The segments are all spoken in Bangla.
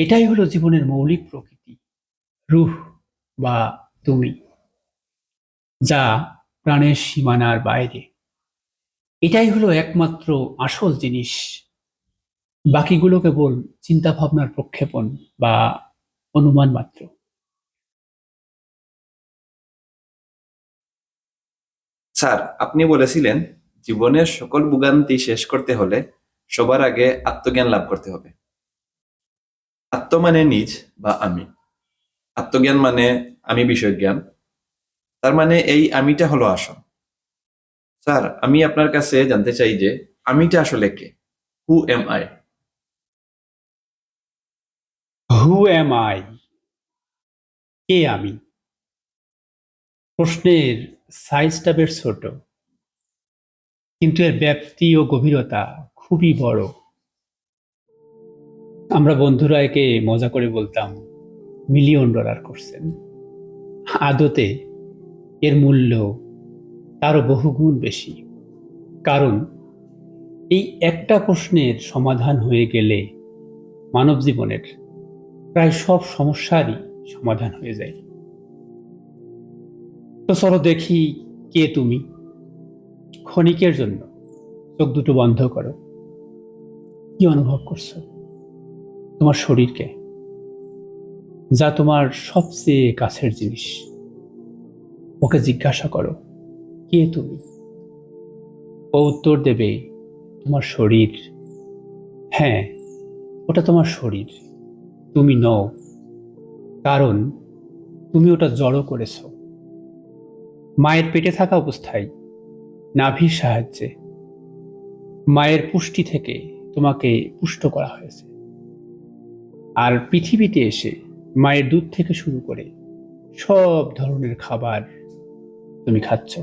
এটাই হলো জীবনের মৌলিক প্রকৃতি, রুহ বা তুমি, যা প্রাণের সীমানার বাইরে। এটাই হলো একমাত্র আসল জিনিস। বাকিগুলো কেবল চিন্তা ভাবনার প্রক্ষেপণ বা অনুমান মাত্র। স্যার, আপনি বলেছিলেন, জীবনের সকল ভোগান্তি শেষ করতে হলে সবার আগে আত্মজ্ঞান লাভ করতে হবে। আত্ম মানে নিজ বা আমি। আত্মজ্ঞান মানে আমি বিষয় জ্ঞান তার মানে এই আমিটা হলো আসল। স্যার, আমি আপনার কাছে জানতে চাই যে আমিটা আসলে কে? Who am I who am I কে আমি? প্রশ্নের সাইজটা বেশ ছোট, কিন্তু এর ব্যাপ্তি ও গভীরতা খুবই বড়। আমরা বন্ধুরা একে মজা করে বলতাম, মিলিয়ন ডলার করছেন। আদতে এর মূল্য তারও বহুগুণ বেশি। কারণ এই একটা প্রশ্নের সমাধান হয়ে গেলে মানব জীবনের প্রায় সব সমস্যারই সমাধান হয়ে যায়। তো চলো দেখি কে তুমি। ক্ষণিকের জন্য চোখ দুটো বন্ধ করো। কি অনুভব করছ? তোমার শরীরকে, যা তোমার সবচেয়ে কাছের জিনিস। ওকে জিজ্ঞাসা করো, কে তুমি? ও উত্তর দেবে, তোমার শরীর। হ্যাঁ ওটা তোমার শরীর। তুমি নও, কারণ তুমি ওটা জড়ো করেছ। মায়ের পেটে থাকা অবস্থায় নাভির সাহায্যে মায়ের পুষ্টি থেকে তোমাকে পুষ্ট করা হয়েছে। আর পৃথিবীতে এসে মায়ের দুধ থেকে শুরু করে সব ধরনের খাবার তুমি খাচ্ছ।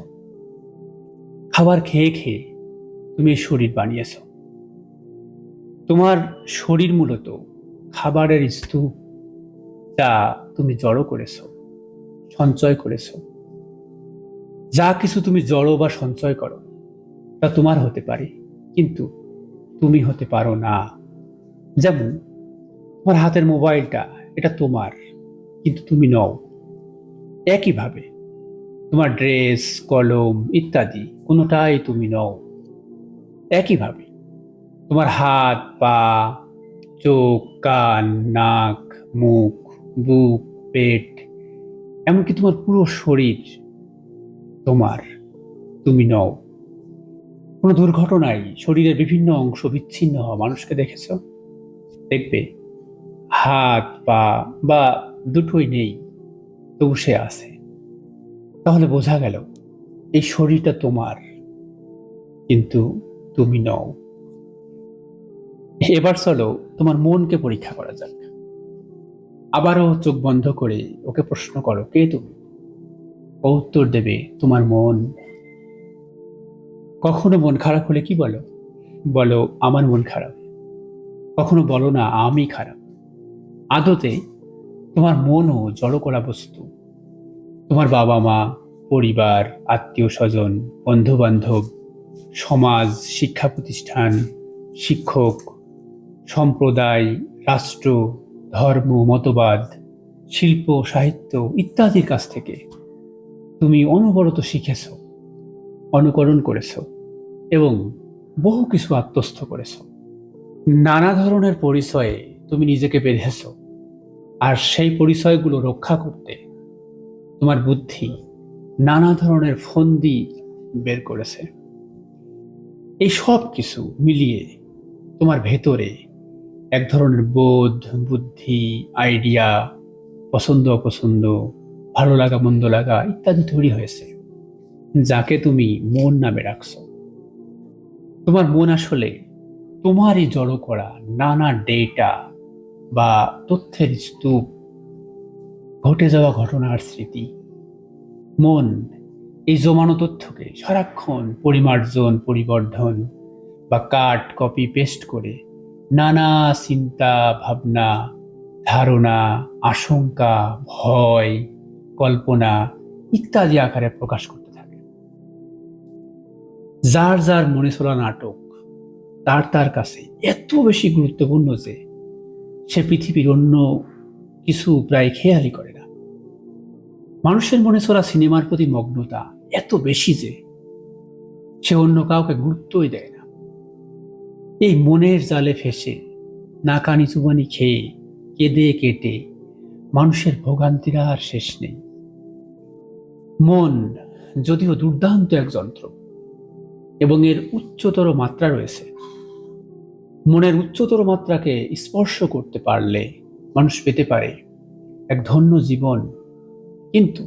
খাবার খেয়ে খেয়ে তুমি শরীর বানিয়েছ। তোমার শরীর মূলত খাবারের স্তূপ যা তুমি জড়ো করেছ, সঞ্চয় করেছ। যা কিছু তুমি জড়ো বা সঞ্চয় করো, তা তোমার হতে পারে, কিন্তু তুমি হতে পারো না। যেমন তোমার হাতের মোবাইলটা, এটা তোমার, কিন্তু তুমি নও। একইভাবে, তোমার ড্রেস, কলম ইত্যাদি, কোনোটাই তুমি নও। একইভাবে, তোমার হাত, পা, চোখ, কান, নাক, মুখ, বুক, পেট, এমনকি তোমার পুরো শরীর তোমার, তুমি নও। কোনো দুর্ঘটনায় শরীরের বিভিন্ন অংশ বিচ্ছিন্ন হওয়া মানুষকে দেখেছ? দেখবে? হাত, পা বা দুটোই নেই, তবু সে আছে। তাহলে বোঝা গেল, এই শরীরটা তোমার, কিন্তু তুমি নও। এবার চলো তোমার মনকে পরীক্ষা করা যাক। আবারও চোখ বন্ধ করে ওকে প্রশ্ন করো, কে তুমি? উত্তর দেবে তোমার মন। কখনো মন খারাপ হলে কি বলো? বলো, আমার মন খারাপ। কখনো বলো না, আমি খারাপ। আদতে তোমার মনও জড়ো করা বস্তু। তোমার বাবা মা পরিবার, আত্মীয় স্বজন বন্ধু বান্ধব সমাজ, শিক্ষা প্রতিষ্ঠান, শিক্ষক, সম্প্রদায়, রাষ্ট্র, ধর্ম, মতবাদ, শিল্প, সাহিত্য ইত্যাদির কাছ থেকে তুমি অনবরত শিখেছ, অনুকরণ করেছ এবং বহু কিছু আত্মস্থ করেছ। নানা ধরনের পরিচয়ে তুমি নিজেকে বেঁধেছ। আর সেই পরিচয়গুলো রক্ষা করতে তোমার বুদ্ধি নানা ধরনের ফন্দি বের করেছে। এই সব কিছু মিলিয়ে তোমার ভেতরে এক ধরনের বোধ, বুদ্ধি আইডিয়া পছন্দ, অপছন্দ, ভালো লাগা, মন্দ লাগা ইত্যাদি তৈরি হয়েছে, যাকে তুমি মন নামে রাখছো। তোমার মন আসলে তোমারই জড়ো করা নানা ডেটা বা তথ্যের স্তূপ, ঘটে যাওয়া ঘটনার স্মৃতি, মন, এই জমানো তথ্যকে সারাক্ষণ পরিমার্জন, পরিবর্ধন বা কাট, কপি, পেস্ট করে নানা চিন্তা, ভাবনা, ধারণা, আশঙ্কা, ভয়, কল্পনা ইত্যাদি আকারে প্রকাশ করতে থাকে। যার যার মনে চলা নাটক, তার তার কাছে এত বেশি গুরুত্বপূর্ণ যে সে পৃথিবীর অন্য কিছু প্রায় খেয়ালই করে না। মানুষের মনে চলা সিনেমার প্রতি মগ্নতা এত বেশি যে সে অন্য কাউকে গুরুত্বই দেয় না। এই মনের জালে ফেসে, নাকানি চুবানি খেয়ে, কেঁদে কেটে মানুষের ভোগান্তির আর শেষ নেই। মন যদিও দুর্দান্ত এক যন্ত্র এবং এর উচ্চতর মাত্রা রয়েছে মনের উচ্চতর মাত্রাকে স্পর্শ করতে পারলে মানুষ পেতে পারে এক ধন্য জীবন। কিন্তু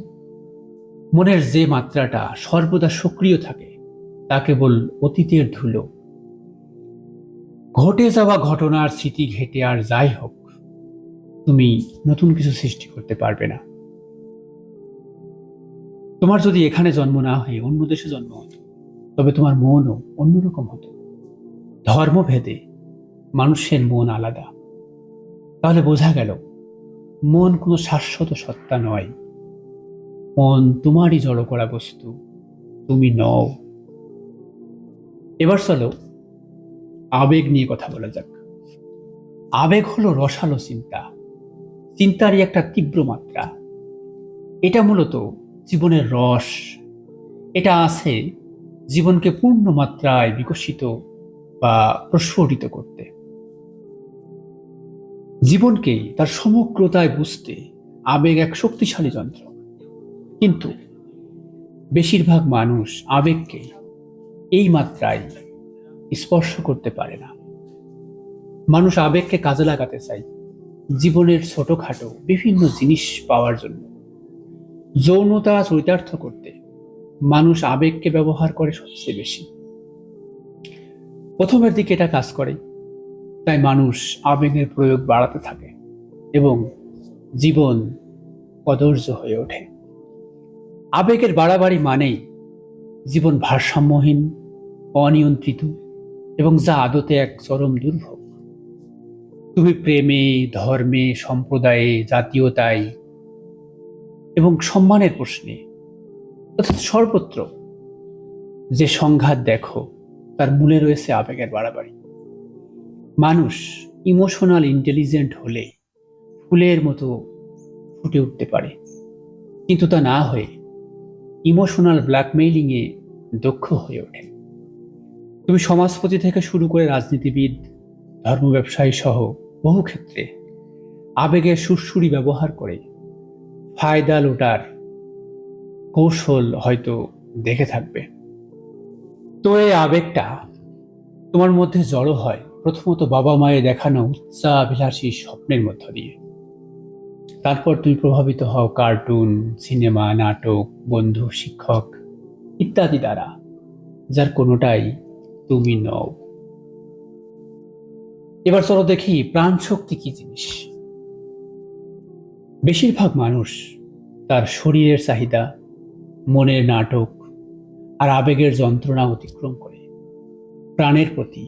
মনের যে মাত্রাটা সর্বদা সক্রিয় থাকে, তা কেবল অতীতের ধুলো। ঘটে যাওয়া ঘটনার স্মৃতি ঘেটে আর যাই হোক, তুমি নতুন কিছু সৃষ্টি করতে পারবে না। তোমার যদি এখানে জন্ম না হয়ে অন্য দেশে জন্ম হতো, তবে তোমার মনও অন্যরকম হতো। ধর্মভেদে মানুষের মন আলাদা। তাহলে বোঝা গেল, মন কোনো শাশ্বত সত্তা নয়। মন তোমারই জড়ো করা বস্তু, তুমি নও। এবার চলো, আবেগ নিয়ে কথা বলা যাক। আবেগ হলো রসালো চিন্তা। চিন্তারই একটা তীব্র মাত্রা। এটা মূলত জীবনের রস। এটা আছে জীবনকে পূর্ণ মাত্রায় বিকশিত বা প্রস্ফুটিত করতে। জীবনকে তার সমগ্রতায় বুঝতে আবেগ এক শক্তিশালী যন্ত্র। কিন্তু বেশিরভাগ মানুষ আবেগকে এই মাত্রায় স্পর্শ করতে পারে না। মানুষ আবেগকে কাজে লাগাতে চায় জীবনের ছোটখাটো বিভিন্ন জিনিস পাওয়ার জন্য। যৌনতা চরিতার্থ করতে মানুষ আবেগকে ব্যবহার করে সবচেয়ে বেশি। প্রথমের দিকে এটা কাজ করে তাই মানুষ আবেগের প্রয়োগ বাড়াতে থাকে এবং জীবন কদর্য হয়ে ওঠে। আবেগের বাড়াবাড়ি মানেই জীবন ভারসাম্যহীন, অনিয়ন্ত্রিত এবং যা আদতে এক চরম দুর্ভোগ। তুমি প্রেমে, ধর্মে, সম্প্রদায়ে, জাতীয়তায় এবং সম্মানের প্রশ্নে অর্থাৎ সর্বত্র যে সংঘাত দেখো, তার মূলে রয়েছে আবেগের বাড়াবাড়ি। মানুষ ইমোশনাল ইন্টেলিজেন্ট হলে ফুলের মতো ফুটে উঠতে পারে। কিন্তু তা না হয়ে ইমোশনাল ব্ল্যাকমেইলিংয়ে দক্ষ হয়ে ওঠে। তুমি সমাজপতি থেকে শুরু করে রাজনীতিবিদ, ধর্ম ব্যবসায়ী সহ বহু ক্ষেত্রে আবেগের সুরসুরি ব্যবহার করে ফায়দা লোটার কৌশল হয়তো দেখে থাকবে। তো এই আবেগটা তোমার মধ্যে জড়ো হয় প্রথমত বাবা মায়ের দেখানো উচ্চাভিলাষী স্বপ্নের মধ্য দিয়ে। তারপর তুমি প্রভাবিত হও কার্টুন, সিনেমা, নাটক, বন্ধু, শিক্ষক ইত্যাদি দ্বারা, যার কোনোটাই তুমি নও। এবার চলো দেখি প্রাণ শক্তি কি জিনিস। বেশিরভাগ মানুষ তার শরীরের চাহিদা, মনের নাটক আর আবেগের যন্ত্রণা অতিক্রম করে। প্রাণের প্রতি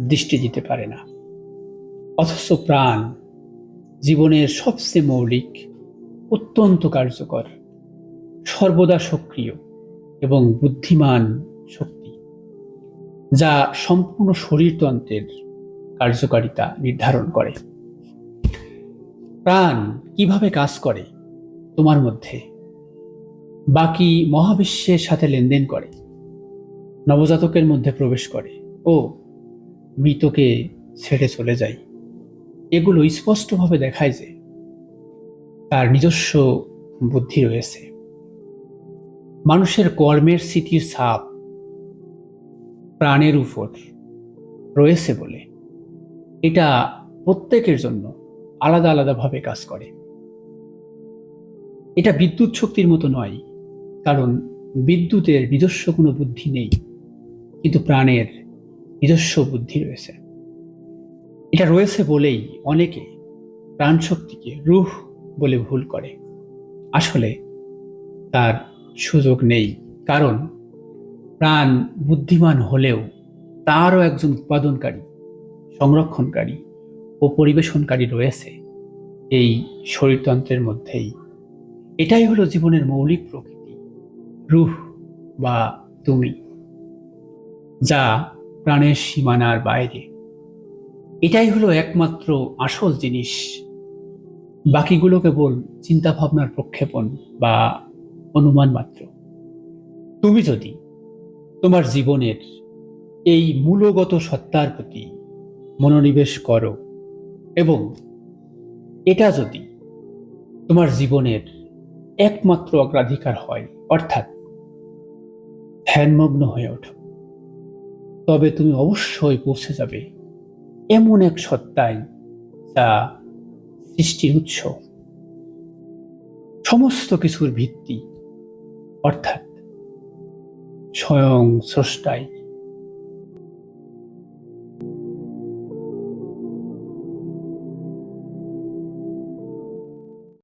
দৃষ্টি দিতে পারে না। অথচ প্রাণ জীবনের সবচেয়ে মৌলিক, অত্যন্ত কার্যকর, সর্বদা সক্রিয় এবং বুদ্ধিমান শক্তি, যা সম্পূর্ণ শরীরতন্ত্রের কার্যকারিতা নির্ধারণ করে। প্রাণ কীভাবে কাজ করে, তোমার মধ্যে? বাকি মহাবিশ্বের সাথে লেনদেন করে, নবজাতকের মধ্যে প্রবেশ করে। ও মৃতকে ছেড়ে চলে যায়। এগুলো স্পষ্টভাবে দেখায় যে তার নিজস্ব বুদ্ধি রয়েছে। মানুষের কর্মের স্মৃতির ছাপ প্রাণের উপর রয়েছে বলে। এটা প্রত্যেকের জন্য আলাদা আলাদাভাবে কাজ করে। এটা বিদ্যুৎ শক্তির মতো নয়, কারণ বিদ্যুতের নিজস্ব কোনো বুদ্ধি নেই, কিন্তু প্রাণের নিজস্ব বুদ্ধি রয়েছে। এটা রয়েছে বলেই অনেকে প্রাণ শক্তিকে রুহ বলে ভুল করে। আসলে তার সুযোগ নেই, কারণ প্রাণ বুদ্ধিমান হলেও তারও একজন উৎপাদনকারী, সংরক্ষণকারী ও পরিবেশনকারী রয়েছে এই শরীরতন্ত্রের মধ্যেই। এটাই হলো জীবনের মৌলিক প্রকৃতি, রুহ বা তুমি, যা প্রাণের সীমানার বাইরে। এটাই হলো একমাত্র আসল জিনিস। বাকিগুলো কেবল চিন্তা ভাবনার প্রক্ষেপণ বা অনুমান মাত্র। তুমি যদি তোমার জীবনের এই মূলগত সত্তার প্রতি মনোনিবেশ করো এবং এটা যদি তোমার জীবনের একমাত্র অগ্রাধিকার হয়, অর্থাৎ ধ্যানমগ্ন হয়ে ওঠো। তবে তুমি অবশ্যই পৌঁছে যাবে। এমন এক সত্তায় যা সৃষ্টির উৎস। সমস্ত কিছুর ভিত্তি, অর্থাৎ স্বয়ং স্রষ্টায়